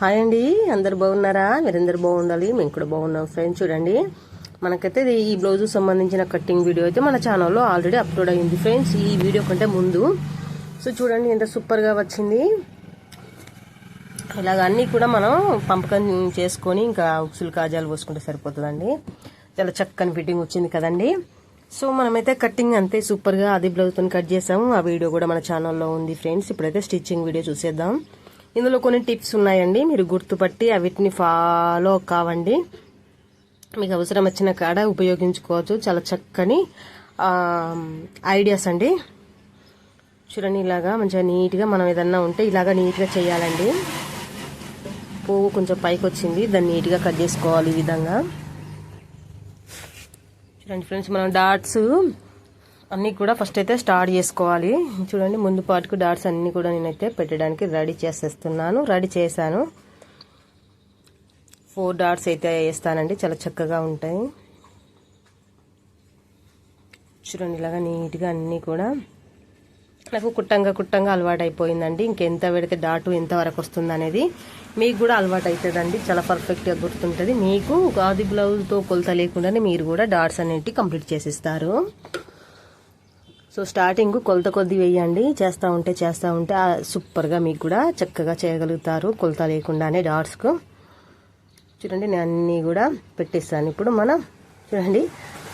Hi అండి. అందరు బాగున్నారా? మీరందరు బాగుండాలి. మేము కూడా బాగున్నాం ఫ్రెండ్స్. చూడండి. మనకైతే ఈ బ్లౌజ్ సంబంధించిన కటింగ్ వీడియో అయితే మన ఛానల్లో ఆల్రెడీ అప్లోడ్ అయింది ఫ్రెండ్స్. ఈ వీడియో కంటే ముందు. సో చూడండి ఎంత సూపర్గా వచ్చింది. ఇలాగ అన్నీ కూడా మనం పంపకం చేసుకొని ఇంకా ఉక్సులు కాజాలు పోసుకుంటే సరిపోతుందండి. చాలా చక్కని ఫిట్టింగ్ వచ్చింది కదండి. సో మనమైతే కటింగ్ అంతే సూపర్గా అది బ్లౌజ్తో కట్ చేసాము. ఆ వీడియో కూడా మన ఛానల్లో ఉంది ఫ్రెండ్స్. ఇప్పుడైతే స్టిచ్చింగ్ వీడియో చూసేద్దాం. ఇందులో కొన్ని టిప్స్ ఉన్నాయండి. మీరు గుర్తుపట్టి అవిటిని ఫాలో కావండి. మీకు అవసరం వచ్చిన కాడ ఉపయోగించుకోవచ్చు. చాలా చక్కని ఐడియాస్ అండి. చూడండి ఇలాగా మంచిగా నీట్గా మనం ఏదన్నా ఉంటే ఇలాగా నీట్గా చేయాలండి. పువ్వు కొంచెం పైకి వచ్చింది దాన్ని నీట్గా కట్ చేసుకోవాలి ఈ విధంగా. చూడండి ఫ్రెండ్స్ మనం డాట్స్ అన్నీ కూడా ఫస్ట్ అయితే స్టార్ట్ చేసుకోవాలి. చూడండి ముందు పాటుకు డాట్స్ అన్నీ కూడా నేనైతే పెట్టడానికి రెడీ చేసేస్తున్నాను. రెడీ చేశాను. ఫోర్ డాట్స్ అయితే వేస్తానండి. చాలా చక్కగా ఉంటాయి. చూడండి ఇలాగా నీట్గా అన్నీ కూడా నాకు కుట్టంగా కుట్టంగా అలవాటు అయిపోయిందండి ఇంకెంత పెడితే డాటు ఎంత వరకు వస్తుంది అనేది మీకు కూడా అలవాటు అవుతుందండి చాలా పర్ఫెక్ట్గా గుర్తుంటుంది. మీకు గాది బ్లౌజ్తో కొలత లేకుండానే మీరు కూడా డాట్స్ అనేటివి కంప్లీట్ చేసిస్తారు. సో స్టార్టింగ్ కొలత కొద్ది వేయండి. చేస్తూ ఉంటే చేస్తూ ఉంటే సూపర్గా మీకు కూడా చక్కగా చేయగలుగుతారు. కొలత లేకుండానే డాట్స్కు చూడండి నేను అన్నీ కూడా పెట్టేస్తాను. ఇప్పుడు మనం చూడండి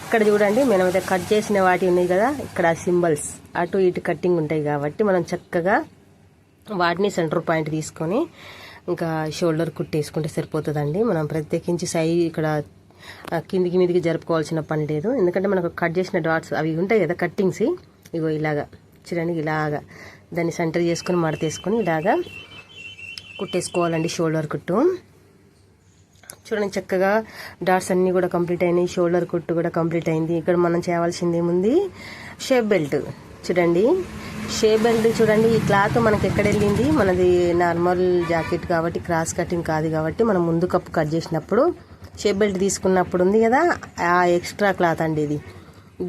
ఇక్కడ చూడండి మనమైతే కట్ చేసిన వాటి ఉన్నాయి కదా ఇక్కడ సింబల్స్ అటు ఇటు కట్టింగ్ ఉంటాయి కాబట్టి మనం చక్కగా వాటిని సెంటర్ పాయింట్ తీసుకొని ఇంకా షోల్డర్ కుట్టేసుకుంటే సరిపోతుందండి. మనం ప్రత్యేకించి సై ఇక్కడ కిందికి మీదికి జరుపుకోవాల్సిన పని లేదు ఎందుకంటే మనకు కట్ చేసిన డాట్స్ అవి ఉంటాయి కదా కట్టింగ్స్ ఇగో ఇలాగా చూడండి ఇలాగా. దాన్ని సెంటర్ చేసుకొని మడతేసుకొని ఇలాగా కుట్టేసుకోవాలండి షోల్డర్ కుట్టు. చూడండి చక్కగా డాట్స్ అన్నీ కూడా కంప్లీట్ అయినాయి. షోల్డర్ కుట్టు కూడా కంప్లీట్ అయింది. ఇక్కడ మనం చేయవలసింది ఏముంది? షేప్ బెల్ట్ చూడండి షేప్ బెల్ట్ చూడండి ఈ క్లాత్ మనకి ఎక్కడ వెళ్ళింది? మనది నార్మల్ జాకెట్ కాబట్టి క్రాస్ కటింగ్ కాదు కాబట్టి మనం ముందు కప్పు కట్ చేసినప్పుడు షేప్ బెల్ట్ తీసుకున్నప్పుడు ఉంది కదా ఆ ఎక్స్ట్రా క్లాత్ అండి ఇది.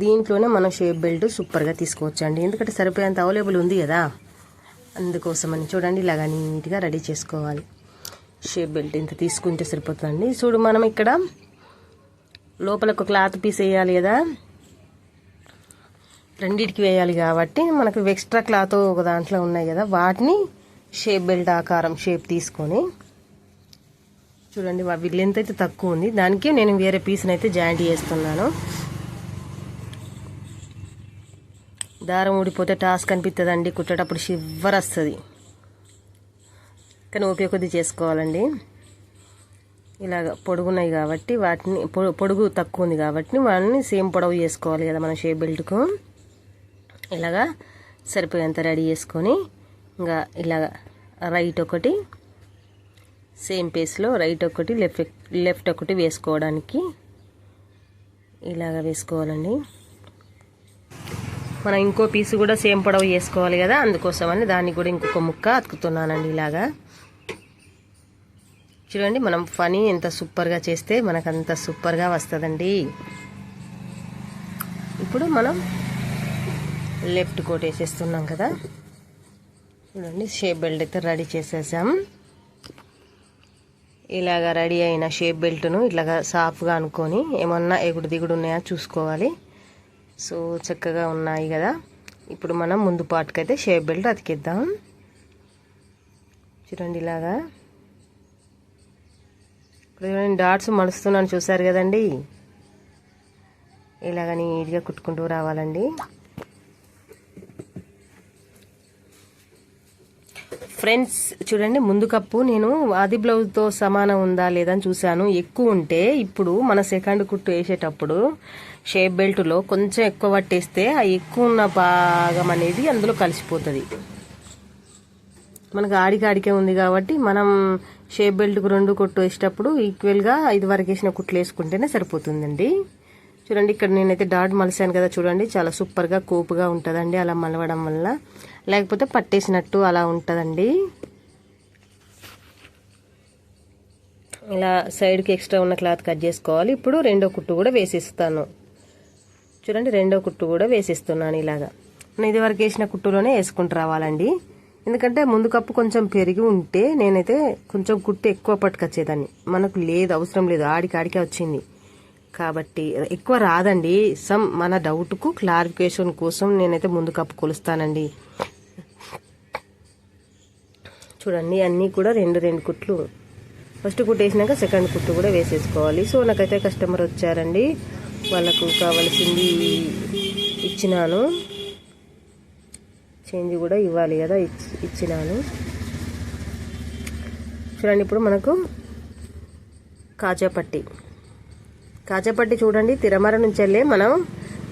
దీంట్లోనే మనం షేప్ బెల్ట్ సూపర్గా తీసుకోవచ్చు అండి ఎందుకంటే సరిపోయేంత అవైలబుల్ ఉంది కదా. అందుకోసమని చూడండి ఇలాగా నీట్గా రెడీ చేసుకోవాలి. షేప్ బెల్ట్ ఇంత తీసుకుంటే సరిపోతుందండి. చూడు మనం ఇక్కడ లోపల ఒక క్లాత్ పీస్ వేయాలి కదా. రెండింటికి వేయాలి కాబట్టి మనకు ఎక్స్ట్రా క్లాత్ ఒక దాంట్లో ఉన్నాయి కదా. వాటిని షేప్ బెల్ట్ ఆకారం షేప్ తీసుకొని చూడండి అవి లెంత్ అయితే తక్కువ ఉంది. దానికి నేను వేరే పీస్ని అయితే జాయింట్ చేస్తున్నాను. దారం ఊడిపోతే టాస్క్ అనిపిస్తుందండి కుట్టేటప్పుడు షివ్వర్ వస్తుంది. కానీ ఓపిక కొద్ది చేసుకోవాలండి. ఇలాగ పొడుగున్నాయి కాబట్టి వాటిని పొడుగు తక్కువ ఉంది కాబట్టి వాళ్ళని సేమ్ పొడవు చేసుకోవాలి కదా మన షేప్ బెల్ట్కు ఇలాగా సరిపోయేంత రెడీ చేసుకొని ఇంకా ఇలాగ రైట్ ఒకటి సేమ్ పేస్లో రైట్ ఒకటి లెఫ్ట్ లెఫ్ట్ ఒకటి వేసుకోవడానికి ఇలాగ వేసుకోవాలండి. మనం ఇంకో పీసు కూడా సేమ్ పొడవు వేసుకోవాలి కదా అందుకోసమని దాన్ని కూడా ఇంకొక ముక్క అతుకుతున్నానండి ఇలాగా. చూడండి మనం పని ఎంత సూపర్గా చేస్తే మనకు అంత సూపర్గా వస్తుందండి. ఇప్పుడు మనం లెఫ్ట్ కోట్ వేసేస్తున్నాం కదా. చూడండి షేప్ బెల్ట్ అయితే రెడీ చేసేసాం. ఇలాగా రెడీ అయిన షేప్ బెల్ట్ను ఇట్లాగా సాఫ్గా అనుకొని ఏమన్నా ఎగుడు దిగుడు ఉన్నాయా చూసుకోవాలి. సో చక్కగా ఉన్నాయి కదా. ఇప్పుడు మనం ముందు పాటుకైతే షేప్ బెల్ట్ అతికిద్దాం. చూడండి ఇలాగా. ఇప్పుడు చూడండి డాట్స్ మలుస్తున్నాను చూసారు కదండి? ఇలాగ నీట్గా కుట్టుకుంటూ రావాలండి. ఫ్రెండ్స్ చూడండి ముందు కప్పు నేను ఆది బ్లౌజ్తో సమానం ఉందా లేదా అని చూశాను. ఎక్కువ ఉంటే ఇప్పుడు మన సెకండ్ కుట్టు వేసేటప్పుడు షేప్ బెల్ట్లో కొంచెం ఎక్కువ పట్టేస్తే ఆ ఎక్కువ ఉన్న భాగం అనేది అందులో కలిసిపోతుంది. మనకు ఆడికాడికే ఉంది కాబట్టి మనం షేప్ బెల్ట్కు రెండు కుట్టు వేసేటప్పుడు ఈక్వల్గా ఐదు వరకు వేసిన కుట్లు వేసుకుంటేనే సరిపోతుందండి. చూడండి ఇక్కడ నేనైతే డాట్ మలిసాను కదా చూడండి చాలా సూపర్గా కోపుగా ఉంటుందండి అలా మలవడం వల్ల. లేకపోతే పట్టేసినట్టు అలా ఉంటుందండి. ఇలా సైడ్కి ఎక్స్ట్రా ఉన్న క్లాత్ కట్ చేసుకోవాలి. ఇప్పుడు రెండో కుట్టు కూడా వేసిస్తాను. చూడండి రెండో కుట్టు కూడా వేసిస్తున్నాను ఇలాగా. నేను ఇది వేసిన కుట్టులోనే వేసుకుంటూ రావాలండి. ఎందుకంటే ముందు కప్పు కొంచెం పెరిగి ఉంటే నేనైతే కొంచెం కుట్టు ఎక్కువ పట్టుకొచ్చేదాన్ని. మనకు లేదు అవసరం లేదు ఆడికి ఆడికే వచ్చింది. కాబట్టి ఎక్కువ రాదండి. సమ్ మన డౌట్కు క్లారిఫికేషన్ కోసం నేనైతే ముందు కప్పు కొలుస్తానండి. చూడండి అన్నీ కూడా రెండు రెండు కుట్లు. ఫస్ట్ కుట్టు వేసినాక సెకండ్ కుట్టు కూడా వేసేసుకోవాలి. సో నాకైతే కస్టమర్ వచ్చారండి. వాళ్ళకు కావలసింది ఇచ్చినాను. చేంజ్ కూడా ఇవ్వాలి కదా ఇచ్చినాను. చూడండి ఇప్పుడు మనకు కాజాపట్టి. కాచేపట్టి చూడండి తిరమర నుంచి మనం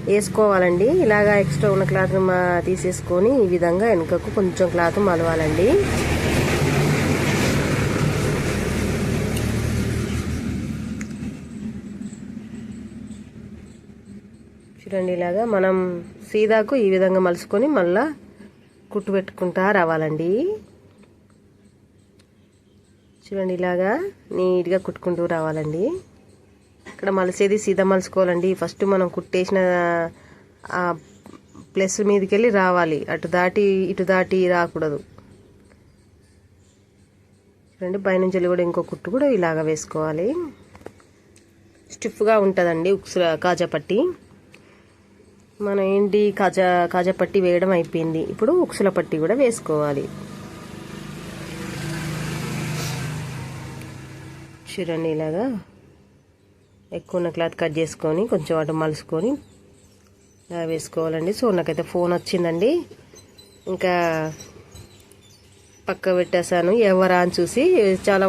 వేసుకోవాలండి. ఇలాగా ఎక్స్ట్రా ఉన్న క్లాత్ తీసేసుకొని ఈ విధంగా వెనుకకు కొంచెం క్లాత్ మలవాలండి. చూడండి ఇలాగా మనం సీదాకు ఈ విధంగా మలుసుకొని మళ్ళా కుట్టు పెట్టుకుంటా రావాలండి. చూడండి ఇలాగా నీట్గా కుట్టుకుంటూ రావాలండి. ఇక్కడ మలిసేది సీదా మలుసుకోవాలండి ఫస్ట్ మనం కుట్టేసిన ప్లస్ మీదకి వెళ్ళి రావాలి. అటు దాటి ఇటు దాటి రాకూడదు. చూడండి పైనుంచి వెళ్ళి కూడా ఇంకో కుట్టు కూడా ఇలాగ వేసుకోవాలి. స్టిఫ్గా ఉంటుందండి ఉక్సుల కాజాపట్టి మనం ఏంటి కాజా కాజా పట్టి వేయడం అయిపోయింది. ఇప్పుడు ఉక్సుల పట్టి కూడా వేసుకోవాలి. చూడండి ఇలాగా. ఎక్కువ ఉన్న క్లాత్ కట్ చేసుకొని కొంచెం అటు మలుసుకొని ఇలా వేసుకోవాలండి. సో నాకైతే ఫోన్ వచ్చిందండి. ఇంకా పక్క పెట్టేశాను. ఎవరా అని చూసి చాలా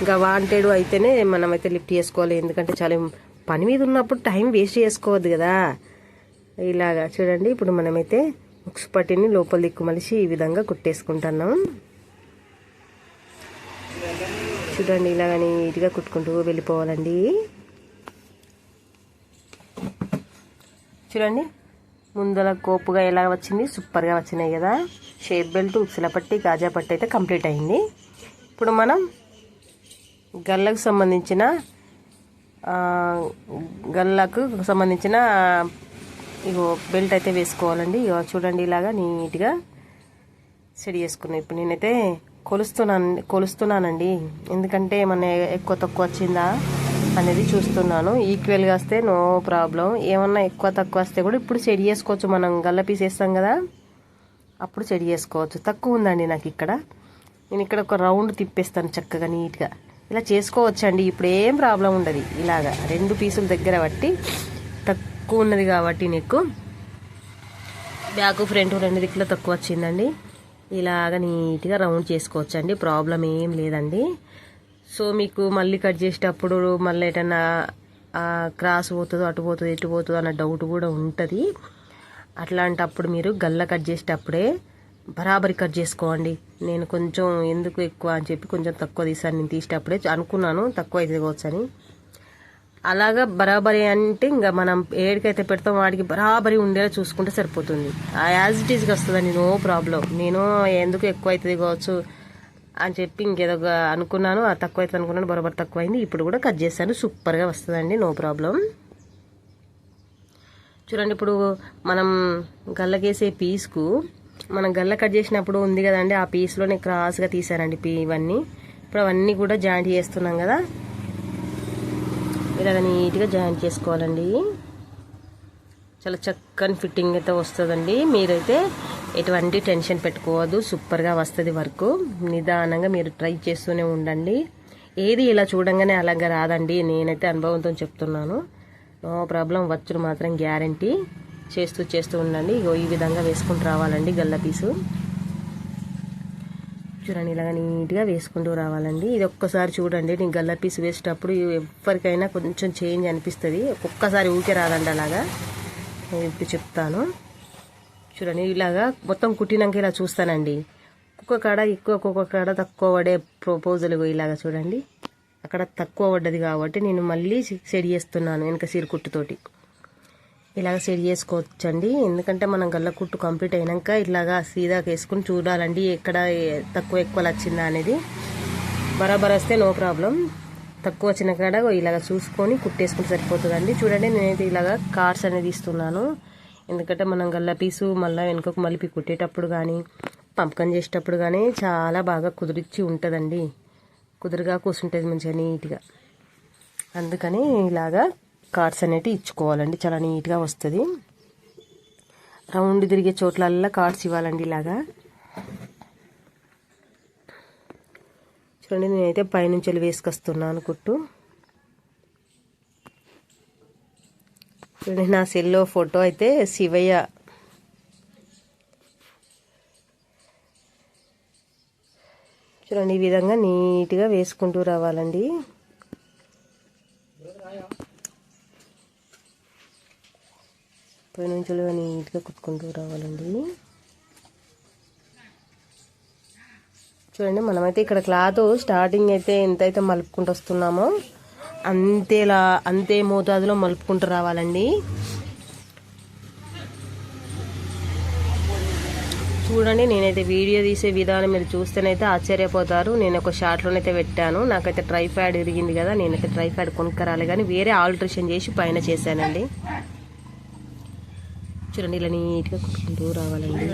ఇంకా వాంటెడ్ అయితేనే మనమైతే లిఫ్ట్ చేసుకోవాలి. ఎందుకంటే చాలా పని మీద ఉన్నప్పుడు టైం వేస్ట్ చేసుకోవద్దు కదా. ఇలాగా చూడండి. ఇప్పుడు మనమైతే ఉక్స్ పట్టిని లోపల దిక్కు మలిసి ఈ విధంగా కుట్టేసుకుంటున్నాం. చూడండి ఇలాగని నీట్గా కుట్టుకుంటూ వెళ్ళిపోవాలండి. చూడండి. ముందల కోపుగా ఎలా వచ్చింది? సూపర్గా వచ్చినాయి కదా. షేప్ బెల్ట్ ఉక్సుల పట్టి గాజా పట్టి అయితే కంప్లీట్ అయింది. ఇప్పుడు మనం గల్లకు సంబంధించిన గల్లకు సంబంధించిన ఇగో బెల్ట్ అయితే వేసుకోవాలండి. ఇగో చూడండి ఇలాగా నీట్గా సెట్ చేసుకున్నాను ఇప్పుడు నేనైతే కొలుస్తున్నాను కొలుస్తున్నానండి. ఎందుకంటే మన ఎక్కువ తక్కువ వచ్చిందా? అనేది చూస్తున్నాను. ఈక్వల్గా వస్తే నో ప్రాబ్లం ఏమన్నా ఎక్కువ తక్కువ వస్తే కూడా ఇప్పుడు సెట్ చేసుకోవచ్చు. మనం గల్ల పీస్ వేస్తాం కదా? అప్పుడు సెట్ చేసుకోవచ్చు. తక్కువ ఉందండి నాకు ఇక్కడ. నేను ఇక్కడ ఒక రౌండ్ తిప్పేస్తాను చక్కగా నీట్గా ఇలా చేసుకోవచ్చండి. ఇప్పుడు ఏం ప్రాబ్లం ఉండదు. ఇలాగా రెండు పీసుల దగ్గర బట్టి తక్కువ ఉన్నది కాబట్టి నీకు బ్యాక్ ఫ్రంట్ రెండు దిక్కులో తక్కువ వచ్చిందండి. ఇలాగ నీట్గా రౌండ్ చేసుకోవచ్చండి. ప్రాబ్లం ఏం లేదండి. సో మీకు మళ్ళీ కట్ చేసేటప్పుడు మళ్ళీ ఎటన్నా క్రాస్ పోతుందో అటు పోతుందో ఎటు పోతుందో అన్న డౌట్ కూడా ఉంటుంది. అట్లాంటప్పుడు మీరు గల్ల కట్ చేసేటప్పుడే బరాబరి కట్ చేసుకోండి. నేను కొంచెం ఎందుకు ఎక్కువ అని చెప్పి కొంచెం తక్కువ తీసాను నేను తీసేటప్పుడే అనుకున్నాను తక్కువ అయితే అని అలాగా బరాబరి అంటే ఇంకా మనం ఏడికైతే పెడతాం వాడికి బరాబరి ఉండేలా చూసుకుంటే సరిపోతుంది. యాజ్ ఇట్ ఈజ్గా వస్తుందండి నో ప్రాబ్లం నేను ఎందుకు ఎక్కువ అవుతుంది కావచ్చు అని చెప్పి ఇంకేదో అనుకున్నాను. ఆ తక్కువ అనుకున్నాను. బరాబర్ తక్కువ అయింది ఇప్పుడు కూడా కట్ చేశాను. సూపర్గా వస్తుందండి. నో ప్రాబ్లం చూడండి ఇప్పుడు మనం గల్లకేసే పీస్కు మనం గల్ల కట్ చేసినప్పుడు ఉంది కదండి ఆ పీస్లోనే క్రాస్గా తీసానండి పీ ఇవన్నీ. ఇప్పుడు అవన్నీ కూడా జాయింట్ చేస్తున్నాం కదా. ఇలాగ నీట్గా జాయిన్ చేసుకోవాలండి. చాలా చక్కని ఫిట్టింగ్ అయితే వస్తుందండి. మీరైతే ఎటువంటి టెన్షన్ పెట్టుకోవద్దు. సూపర్గా వస్తుంది వర్క్. నిదానంగా మీరు ట్రై చేస్తూనే ఉండండి. ఏది ఇలా చూడంగానే అలాగా రాదండి. నేనైతే అనుభవంతో చెప్తున్నాను. No problem. వచ్చుడు మాత్రం గ్యారంటీ. చేస్తూ చేస్తూ ఉండండి. ఇగో ఈ విధంగా వేసుకుంటూ రావాలండి గల్ల పీసు. చూడండి ఇలాగ నీట్గా వేసుకుంటూ రావాలండి. ఇది ఒక్కసారి చూడండి. నేను గల్ల పీస్ వేసేటప్పుడు ఎవరికైనా కొంచెం చేంజ్ అనిపిస్తుంది. ఒక్కొక్కసారి ఊకే రాదండి అలాగా. ఇప్పుడు చెప్తాను. చూడండి ఇలాగా మొత్తం కుట్టినాక ఇలా చూస్తానండి. ఒక్కొక్క కాడ ఎక్కువ ఒక్కొక్క కాడ తక్కువ పడే ప్రపోజల్ ఇలాగా చూడండి. అక్కడ తక్కువ పడ్డది కాబట్టి నేను మళ్ళీ సెట్ చేస్తున్నాను వెనక సీరకుట్టుతోటి ఇలాగ సెట్ చేసుకోవచ్చండి. ఎందుకంటే మనం గల్ల కుట్టు కంప్లీట్ అయినాక ఇలాగా సీదా వేసుకుని చూడాలండి ఎక్కడ తక్కువ ఎక్కువ వచ్చిందా అనేది. బరాబర్ వస్తే నో ప్రాబ్లం. తక్కువ వచ్చిన కాడ ఇలాగ చూసుకొని కుట్టేసుకుంటే సరిపోతుందండి. చూడండి నేనైతే ఇలాగ కార్డ్స్ అనేది ఇస్తున్నాను ఎందుకంటే మనం గల్ల పీసు మళ్ళీ వెనుకకు మలిపి కుట్టేటప్పుడు కానీ పంపకం చేసేటప్పుడు కానీ చాలా బాగా కుదిరిచ్చి ఉంటుందండి. కుదురుగా కూర్చుంటుంది మంచిగా నీట్గా. అందుకని ఇలాగా కార్డ్స్ అనేవి ఇచ్చుకోవాలండి. చాలా నీట్గా వస్తుంది. రౌండ్ తిరిగే చోట్లల్లా కార్డ్స్ ఇవ్వాలండి ఇలాగా. చూడండి నేనైతే పైనుంచి వెళ్ళి వేసుకొస్తున్నాను కుట్టు చూడండి నా సెల్లో ఫోటో అయితే శివయ్య. చూడండి ఈ విధంగా నీట్గా వేసుకుంటూ రావాలండి. పైనుంచి నీట్గా కుట్టుకుంటూ రావాలండి. చూడండి మనమైతే ఇక్కడ క్లాత్ స్టార్టింగ్ అయితే ఎంతైతే మలుపుకుంటూ వస్తున్నామో అంతేలా అంతే మోతాదులో మలుపుకుంటూ రావాలండి. చూడండి నేనైతే వీడియో తీసే విధానం మీరు చూస్తేనైతే ఆశ్చర్యపోతారు. నేను ఒక షార్ట్లోనైతే పెట్టాను. నాకైతే ట్రైఫాడ్ ఇరిగింది కదా నేనైతే ట్రైఫాడ్ కొనుక్కరాలి కానీ వేరే ఆల్ట్రేషన్ చేసి పైన చేశానండి. చూడండి ఇలా నీట్గా కుట్టుకుంటూ రావాలండి.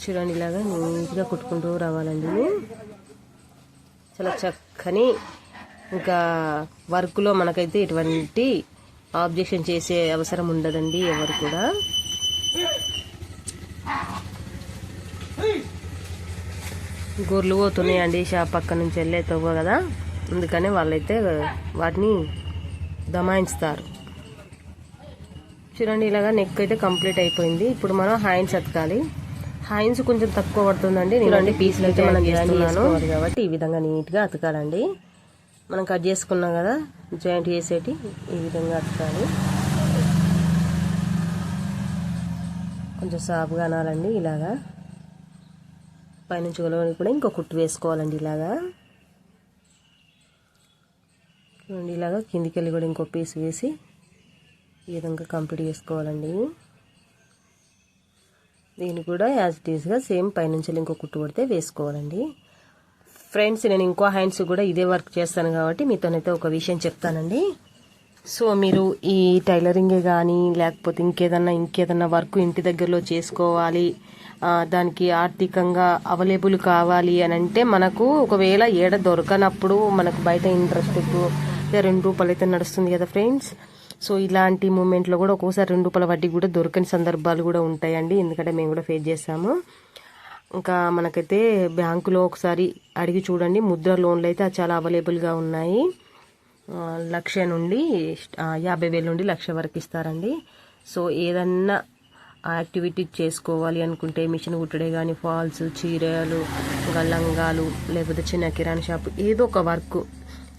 చూడండి ఇలాగా నీట్గా కుట్టుకుంటూ రావాలండి చాలా చక్కని ఇంకా వర్క్లో మనకైతే ఎటువంటి ఆబ్జెక్షన్ చేసే అవసరం ఉండదండి ఎవరు కూడా. గొర్రెలు పోతున్నాయండి షాప్ పక్క నుంచి వెళ్ళే తవ్వ కదా. అందుకని వాళ్ళైతే వాటిని దమాయిస్తారు చూడండి ఇలాగా నెక్ అయితే కంప్లీట్ అయిపోయింది. ఇప్పుడు మనం హ్యాండ్స్ అతకాలి హ్యాండ్స్ కొంచెం తక్కువ పడుతుందండి. చూడండి పీసులు అయితే మనం చేస్తున్నాను. కాబట్టి ఈ విధంగా నీట్గా అతకాలండి. మనం కట్ చేసుకున్నాం కదా జాయింట్ చేసేటి ఈ విధంగా అతకాలి. కొంచెం సాఫ్గా అనాలండి ఇలాగా. పైనుంచి కూడా కూడా ఇంకో కుట్టు వేసుకోవాలండి ఇలాగా. చూడండి ఇలాగా కిందికి వెళ్ళి కూడా ఇంకో పీస్ వేసి ఈ విధంగా కంప్లీట్ చేసుకోవాలండి. దీన్ని కూడా యాజ్ ఇట్ ఈస్గా సేమ్ పైనుంచి ఇంకో కుట్టు పడితే వేసుకోవాలండి. ఫ్రెండ్స్ నేను ఇంకో హ్యాండ్స్ కూడా ఇదే వర్క్ చేస్తాను కాబట్టి మీతోనైతే ఒక విషయం చెప్తానండి. సో మీరు ఈ టైలరింగే కానీ లేకపోతే ఇంకేదన్నా ఇంకేదన్నా వర్క్ ఇంటి దగ్గరలో చేసుకోవాలి దానికి ఆర్థికంగా అవైలబుల్ కావాలి అని అంటే మనకు ఒకవేళ ఏడ దొరకనప్పుడు మనకు బయట ఇంట్రెస్ట్ రెండు రూపాయలు అయితే నడుస్తుంది కదా ఫ్రెండ్స్. సో ఇలాంటి మూమెంట్లో కూడా ఒక్కోసారి రెండు రూపాయల వడ్డీ కూడా దొరకని సందర్భాలు కూడా ఉంటాయండి. ఎందుకంటే మేము కూడా ఫేస్ చేస్తాము. ఇంకా మనకైతే బ్యాంకులో ఒకసారి అడిగి చూడండి. ముద్ర లోన్లు అయితే చాలా అవైలబుల్గా ఉన్నాయి. లక్ష నుండి యాభై వేల నుండి లక్ష వరకు ఇస్తారండి. సో ఏదన్నా యాక్టివిటీ చేసుకోవాలి అనుకుంటే మిషన్ కుట్టడే కానీ ఫాల్స్ చీరలు లంగాలు లేకపోతే చిన్న కిరాణా షాప్ ఏదో ఒక వర్క్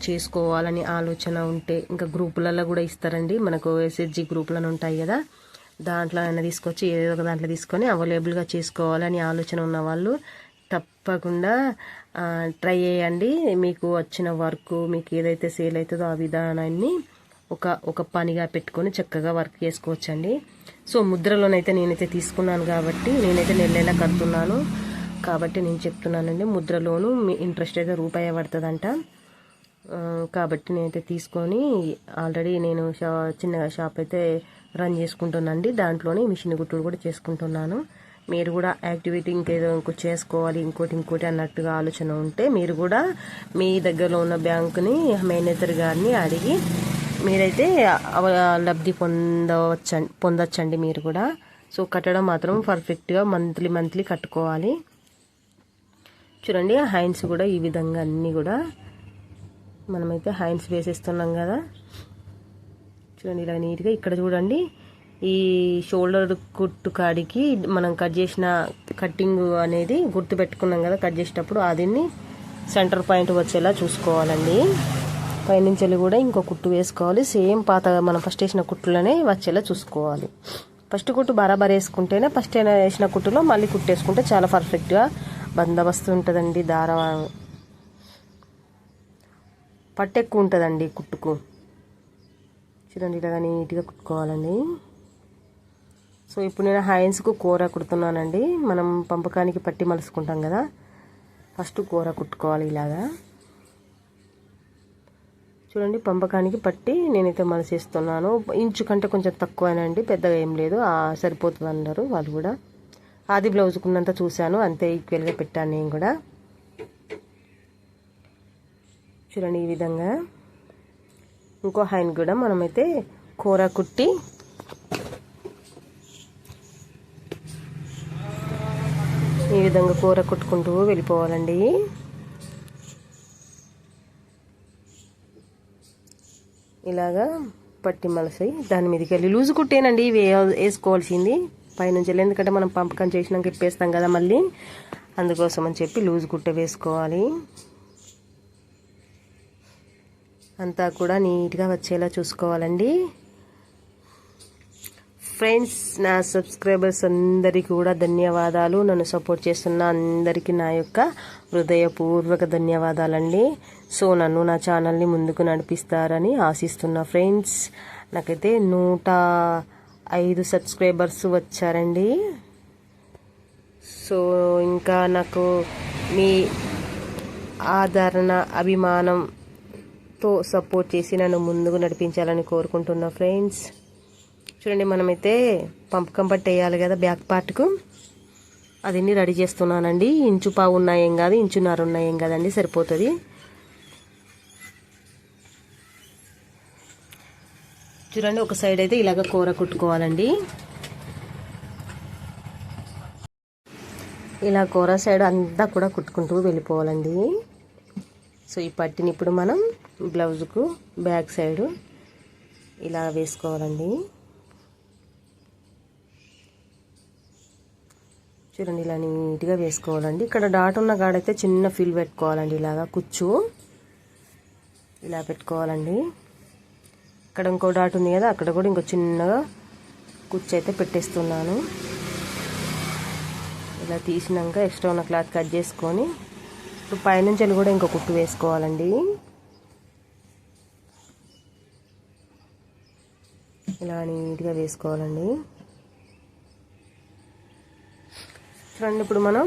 చేసుకోవాలని ఆలోచన ఉంటే ఇంకా గ్రూపులలో కూడా ఇస్తారండి. మనకు ఎస్ఎస్జి గ్రూపులను ఉంటాయి కదా. దాంట్లో అయినా తీసుకొచ్చి ఏదో ఒక దాంట్లో తీసుకొని అవైలబుల్గా చేసుకోవాలని ఆలోచన ఉన్న వాళ్ళు తప్పకుండా ట్రై చేయండి. మీకు వచ్చిన వర్క్ మీకు ఏదైతే సేల్ అవుతుందో ఆ విధానాన్ని ఒక ఒక పనిగా పెట్టుకొని చక్కగా వర్క్ చేసుకోవచ్చండి. సో ముద్రలోనైతే నేనైతే తీసుకున్నాను కాబట్టి నేనైతే నెల కడుతున్నాను. కాబట్టి నేను చెప్తున్నానండి ముద్రలోను మీ ఇంట్రెస్ట్ అయితే రూపాయి పడుతుందంట. కాబట్టి నేనైతే తీసుకొని ఆల్రెడీ నేను షా చిన్నగా షాప్ అయితే రన్ చేసుకుంటున్నాండి దాంట్లోనే మిషన్ గుట్టులు కూడా చేసుకుంటున్నాను. మీరు కూడా యాక్టివిటీ ఇంకేదో ఇంకో చేసుకోవాలి ఇంకోటి ఇంకోటి అన్నట్టుగా ఆలోచన ఉంటే మీరు కూడా మీ దగ్గరలో ఉన్న బ్యాంకుని మేనేజర్ గారిని అడిగి మీరైతే లబ్ధి పొందవచ్చ పొందొచ్చండి మీరు కూడా. సో కట్టడం మాత్రం పర్ఫెక్ట్గా మంత్లీ మంత్లీ కట్టుకోవాలి. చూడండి హైన్స్ కూడా ఈ విధంగా అన్నీ కూడా మనమైతే హైన్స్ వేసేస్తున్నాం కదా. చూడండి ఇలా నీట్గా ఇక్కడ చూడండి. ఈ షోల్డర్ కుట్టు కాడికి మనం కట్ చేసిన కట్టింగ్ అనేది గుర్తు పెట్టుకున్నాం కదా కట్ చేసేటప్పుడు. అదిని సెంటర్ పాయింట్ వచ్చేలా చూసుకోవాలండి. పైనుంచి కూడా ఇంకో కుట్టు వేసుకోవాలి. సేమ్ పాత మనం ఫస్ట్ వేసిన కుట్టులోనే వచ్చేలా చూసుకోవాలి. ఫస్ట్ కుట్టు బరాబర్ వేసుకుంటేనే ఫస్ట్ వేసిన కుట్టులో మళ్ళీ కుట్టేసుకుంటే చాలా పర్ఫెక్ట్గా బందోబస్తు ఉంటుందండి దారం పట్టు ఎక్కువ ఉంటుందండి కుట్టుకు. చూడండి ఇలాగా నీట్గా కుట్టుకోవాలండి. సో ఇప్పుడు నేను హైన్స్కు కూర కుడుతున్నానండి. మనం పంపకానికి పట్టి మలుసుకుంటాం కదా. ఫస్ట్ కూర కుట్టుకోవాలి ఇలాగా. చూడండి పంపకానికి పట్టి నేనైతే మలసేస్తున్నాను. ఇంచు కంటే కొంచెం తక్కువేనండి పెద్దగా ఏం లేదు. సరిపోతుంది అన్నారు వాళ్ళు కూడా. ఆది బ్లౌజ్కున్నంత చూశాను అంతే ఈక్వల్గా పెట్టాను నేను కూడా. చూడండి ఈ విధంగా. ఇంకో హ్యాండ్ కూడా మనమైతే కూర కుట్టి ఈ విధంగా కూర కుట్టుకుంటూ వెళ్ళిపోవాలండి. ఇలాగా పట్టి మలసి దాని మీదకి వెళ్ళి లూజు కుట్టేనండి ఇవి వేసుకోవాల్సింది. పైనుంచి వెళ్ళి ఎందుకంటే మనం పంపకం చేసినాక ఇప్పేస్తాం కదా మళ్ళీ. అందుకోసం అని చెప్పి లూజు కుట్ట వేసుకోవాలి. అంతా కూడా నీట్గా వచ్చేలా చూసుకోవాలండి. ఫ్రెండ్స్ నా సబ్స్క్రైబర్స్ అందరికీ కూడా ధన్యవాదాలు. నన్ను సపోర్ట్ చేస్తున్న అందరికీ నా యొక్క హృదయపూర్వక ధన్యవాదాలండి. సో నన్ను నా ఛానల్ని ముందుకు నడిపిస్తారని ఆశిస్తున్నా ఫ్రెండ్స్ నాకైతే నూట ఐదు సబ్స్క్రైబర్స్ వచ్చారండి. సో ఇంకా నాకు మీ ఆదరణ అభిమానం తో సపోర్ట్ చేసి నన్ను ముందుకు నడిపించాలని కోరుకుంటున్నా ఫ్రెండ్స్. చూడండి మనమైతే పంపకం పట్టి వేయాలి కదా బ్యాక్ పార్ట్కు. అదన్నీ రెడీ చేస్తున్నానండి. ఇంచు పావు ఉన్నాయేం కాదు ఇంచున్నర ఉన్నాయేం కదండి సరిపోతుంది. చూడండి ఒక సైడ్ అయితే ఇలాగ కూర కుట్టుకోవాలండి. ఇలా కూర సైడ్ అంతా కూడా కుట్టుకుంటూ వెళ్ళిపోవాలండి. సో ఈ పట్టిని ఇప్పుడు మనం బ్లౌజ్కు బ్యాక్ సైడు ఇలా వేసుకోవాలండి. చూడండి ఇలా నీట్గా వేసుకోవాలండి. ఇక్కడ డాట్ ఉన్న కాడైతే చిన్న ఫిల్ పెట్టుకోవాలండి ఇలాగా కుచ్చు. ఇలా పెట్టుకోవాలండి. ఇక్కడ ఇంకో డాట్ ఉంది కదా అక్కడ కూడా ఇంకో చిన్నగా కుచ్చు అయితే పెట్టేస్తున్నాను. ఇలా తీసినాక ఎక్స్ట్రా ఉన్న క్లాత్ కట్ చేసుకొని ఇప్పుడు పైనుంచి కూడా ఇంకో కుట్టు వేసుకోవాలండి. ఇలా నీట్గా వేసుకోవాలండి. చూడండి ఇప్పుడు మనం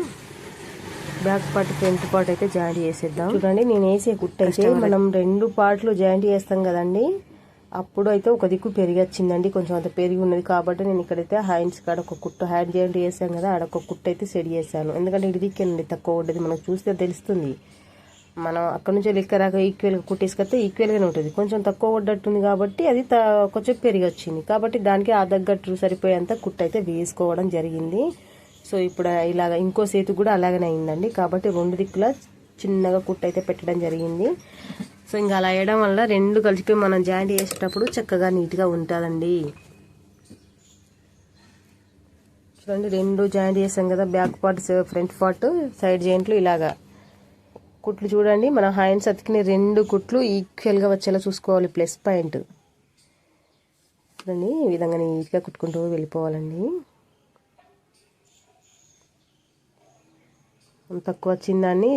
బ్యాక్ పార్ట్ ఫ్రంట్ పార్ట్ అయితే జాయింట్ చేసేద్దాం. చూడండి నేను వేసే కుట్టు అయితే మనం రెండు పార్ట్లు జాయింట్ చేస్తాం కదండి. అప్పుడు అయితే ఒక దిక్కు పెరిగి వచ్చిందండి కొంచెం అంత పెరిగి ఉన్నది కాబట్టి నేను ఇక్కడైతే హ్యాండ్స్ కాడ ఒక కుట్టు హ్యాండ్ జాయింట్ చేసాం కదా ఆడ ఒక కుట్టు అయితే సెట్ చేశాను. ఎందుకంటే ఇటు దిక్కేనండి తక్కువ ఉండేది మనకు చూస్తే తెలుస్తుంది. మనం అక్కడ నుంచి లెక్క రాక ఈక్వల్గా కుట్టేసుకొస్తే ఈక్వల్గానే ఉంటుంది. కొంచెం తక్కువ పడ్డట్టుంది కాబట్టి అది కొంచెం పెరిగి వచ్చింది. కాబట్టి దానికి ఆ తగ్గట్టు సరిపోయేంత కుట్టు అయితే వేసుకోవడం జరిగింది. సో ఇప్పుడు ఇలాగ ఇంకో సేతు కూడా అలాగనే అయిందండి. కాబట్టి రెండు దిక్కుల చిన్నగా కుట్టు అయితే పెట్టడం జరిగింది. సో ఇంకా అలా వేయడం వల్ల రెండు కలిపి మనం జాయింట్ చేసేటప్పుడు చక్కగా నీట్గా ఉంటుందండి. చూడండి రెండు జాయింట్ చేసాం కదా back part front part side జాయింట్లు ఇలాగా. కుట్లు చూడండి. మనం హ్యాండ్స్ అతికిన రెండు కుట్లు ఈక్వల్గా వచ్చేలా చూసుకోవాలి. ప్లస్ పాయింట్ చూడండి ఈ విధంగా నీట్గా కుట్టుకుంటూ వెళ్ళిపోవాలండి. తక్కువ వచ్చిందాన్ని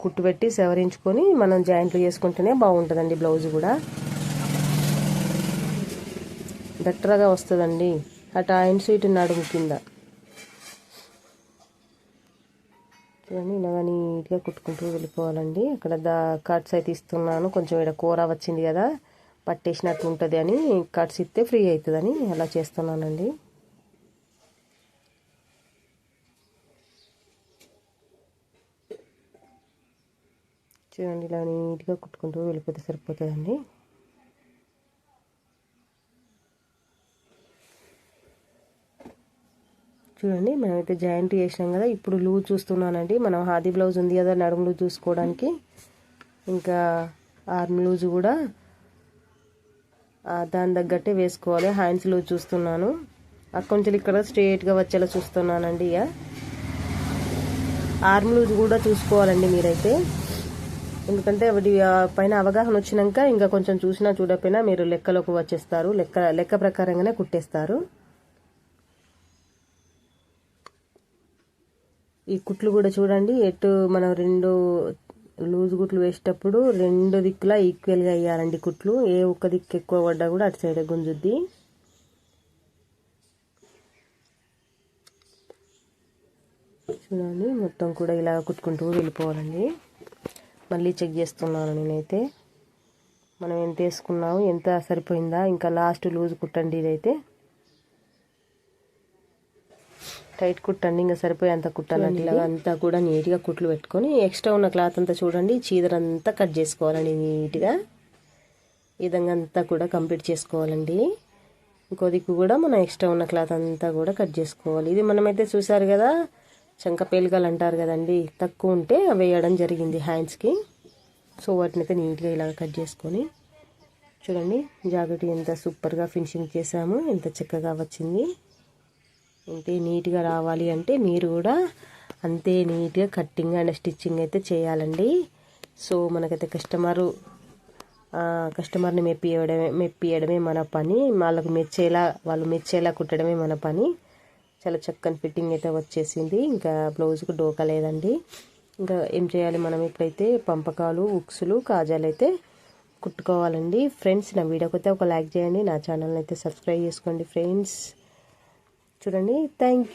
కుట్టు పెట్టి సవరించుకొని మనం జాయింట్లు చేసుకుంటేనే బాగుంటుందండి బ్లౌజ్ కూడా. బెటర్గా వస్తుందండి. అటు ఆయన స్వీట్ నడుము కింద. చూడండి ఇలా నీట్గా కుట్టుకుంటూ వెళ్ళిపోవాలండి. అక్కడ దా కట్స్ అయితే ఇస్తున్నాను. కొంచెం ఇక్కడ కూర వచ్చింది కదా పట్టేసినట్టు ఉంటుంది అని కట్స్ ఇస్తే ఫ్రీ అవుతుందని అలా చేస్తున్నానండి. చూడండి ఇలా నీట్గా కుట్టుకుంటూ వెళ్ళిపోతే సరిపోతుందండి. చూడండి మనమైతే జాయింట్ చేసినాం కదా. ఇప్పుడు లూజ్ చూస్తున్నానండి. మనం హాదీ బ్లౌజ్ ఉంది కదా నడుము లూజ్ చూసుకోవడానికి. ఇంకా ఆర్మ్ లూజ్ కూడా దాని తగ్గట్టే వేసుకోవాలి. హ్యాండ్స్ లూజ్ చూస్తున్నాను. అక్కడి నుంచి ఇక్కడ స్ట్రేట్గా వచ్చేలా చూస్తున్నానండి ఇక. ఆర్మ్ లూజ్ కూడా చూసుకోవాలండి మీరైతే. ఎందుకంటే వాటి పైన అవగాహన వచ్చినాక ఇంకా కొంచెం చూసినా చూడకపోయినా మీరు లెక్కలోకి వచ్చేస్తారు. లెక్క లెక్క ప్రకారంగానే కుట్టేస్తారు. ఈ కుట్లు కూడా చూడండి. ఎటు మనం రెండు లూజ్ కుట్లు వేసేటప్పుడు రెండు దిక్కులా ఈక్వల్గా వేయాలండి కుట్లు. ఏ ఒక్క దిక్కు ఎక్కువ పడ్డా కూడా అటు సైడ్ గుంజుద్ది. చూడండి మొత్తం కూడా ఇలా కుట్టుకుంటూ వెళ్ళిపోవాలండి. మళ్ళీ చెక్ చేస్తున్నాను నేనైతే. మనం ఎంత వేసుకున్నాము ఎంత సరిపోయిందా? ఇంకా లాస్ట్ లూజ్ కుట్టండి ఇదైతే. టైట్ కుట్టండి ఇంకా సరిపోయి అంత కుట్టాలండి ఇలాగ అంతా కూడా నీట్గా కుట్లు పెట్టుకొని ఎక్స్ట్రా ఉన్న క్లాత్ అంతా చూడండి చీదర అంతా కట్ చేసుకోవాలండి నీట్గా. ఈ విధంగా అంతా కూడా కంప్లీట్ చేసుకోవాలండి. ఇంకో దిక్కు కూడా మనం ఎక్స్ట్రా ఉన్న క్లాత్ అంతా కూడా కట్ చేసుకోవాలి. ఇది మనమైతే చూసారు కదా చంక పేలికలు అంటారు కదండి తక్కువ ఉంటే వేయడం జరిగింది హ్యాండ్స్కి సో వాటిని అయితే నీట్గా ఇలాగ కట్ చేసుకొని చూడండి జాకెట్ ఎంత సూపర్గా ఫినిషింగ్ చేసాము ఎంత చక్కగా వచ్చింది. ఇంతే నీట్గా రావాలి అంటే మీరు కూడా అంతే నీట్గా కట్టింగ్ అండ్ స్టిచ్చింగ్ అయితే చేయాలండి. సో మనకైతే కస్టమరు కస్టమర్ని మెప్పియడమే మెప్పియడమే మన పని. వాళ్ళకు మెచ్చేలా వాళ్ళు మెచ్చేలా కుట్టడమే మన పని. చాలా చక్కని ఫిట్టింగ్ అయితే వచ్చేసింది. ఇంకా బ్లౌజ్కు డోకా లేదండి. ఇంకా ఏం చేయాలి మనం ఇప్పుడైతే? పంపకాలు ఉక్సులు కాజాలు అయితే కుట్టుకోవాలండి. ఫ్రెండ్స్ నా వీడియోకి అయితే ఒక లైక్ చేయండి. నా ఛానల్ని అయితే సబ్స్క్రైబ్ చేసుకోండి ఫ్రెండ్స్. చూడండి. థ్యాంక్